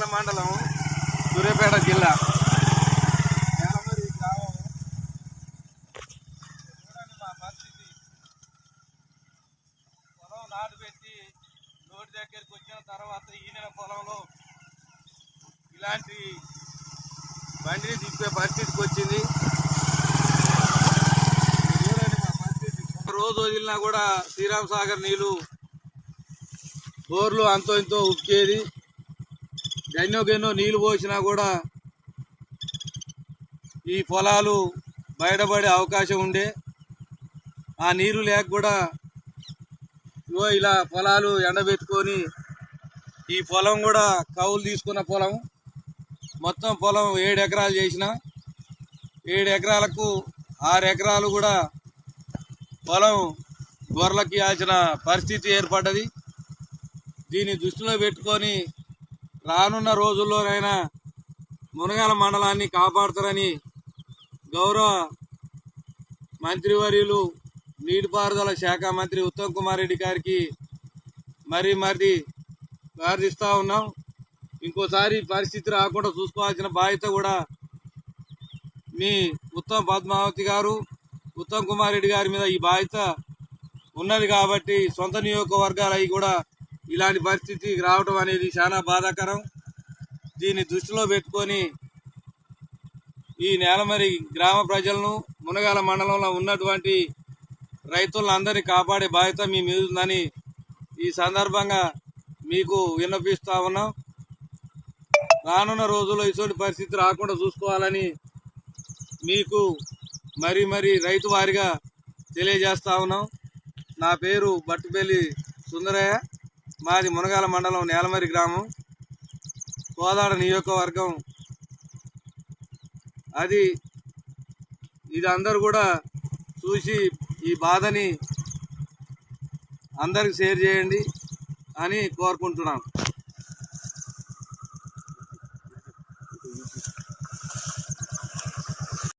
మునగాల మండలం సూర్యాపేట జిల్లా నేలమరి మా పరిస్థితి పొలం నాటు పెట్టి నోటి దగ్గరికి వచ్చిన తర్వాత ఈయన పొలంలో ఇలాంటి బండిని తిప్పే పరిస్థితికి వచ్చింది చూడండి మా పరిస్థితి. ఒక రోజు వదిలినా కూడా శ్రీరామ్ సాగర్ నీళ్ళు బోర్లు అంతో ఇంతో ఉక్కేది ఎన్నోకెన్నో గన్నో నీళ్ళు పోసినా కూడా ఈ పొలాలు బయటపడే అవకాశం ఉండే. ఆ నీరు లేక కూడా ఇగో ఇలా పొలాలు ఎండబెట్టుకొని ఈ పొలం కూడా కౌలు తీసుకున్న పొలం. మొత్తం పొలం ఏడు ఎకరాలు చేసిన. ఏడు ఎకరాలకు ఆరు ఎకరాలు కూడా పొలం గొర్రెలకి ఇవ్వాల్సిన పరిస్థితి ఏర్పడ్డది. దీన్ని దృష్టిలో పెట్టుకొని రానున్న రోజుల్లోనైనా మునగాల మండలాన్ని కాపాడుతారని గౌరవ మంత్రివర్యులు నీటిపారుదల శాఖ మంత్రి ఉత్తమ్ కుమార్ రెడ్డి గారికి మరీ మరీ ప్రార్థిస్తూ ఉన్నాం. ఇంకోసారి పరిస్థితి రాకుండా చూసుకోవాల్సిన బాధ్యత కూడా మీ ఉత్తమ్ పద్మావతి గారు ఉత్తమ్ కుమార్ రెడ్డి గారి మీద ఈ బాధ్యత ఉన్నది కాబట్టి సొంత నియోజకవర్గాలు అవి కూడా ఇలాంటి పరిస్థితి రావడం అనేది చాలా బాధాకరం. దీన్ని దృష్టిలో పెట్టుకొని ఈ నేలమరి గ్రామ ప్రజలను మునగాల మండలంలో ఉన్నటువంటి రైతులందరినీ కాపాడే బాధ్యత మీ మీద ఉందని ఈ సందర్భంగా మీకు విన్నపిస్తా ఉన్నాం. రానున్న రోజుల్లో ఇటువంటి పరిస్థితి రాకుండా చూసుకోవాలని మీకు మరి మరి రైతు వారిగా తెలియజేస్తా ఉన్నాం. నా పేరు బట్టుపల్లి సుందరయ్య. మాది మునగాల మండలం నేలమరి గ్రామం కోదాడ నియోజకవర్గం. అది ఇది అందరు కూడా చూసి ఈ బాధని అందరికి షేర్ చేయండి అని కోరుకుంటున్నాం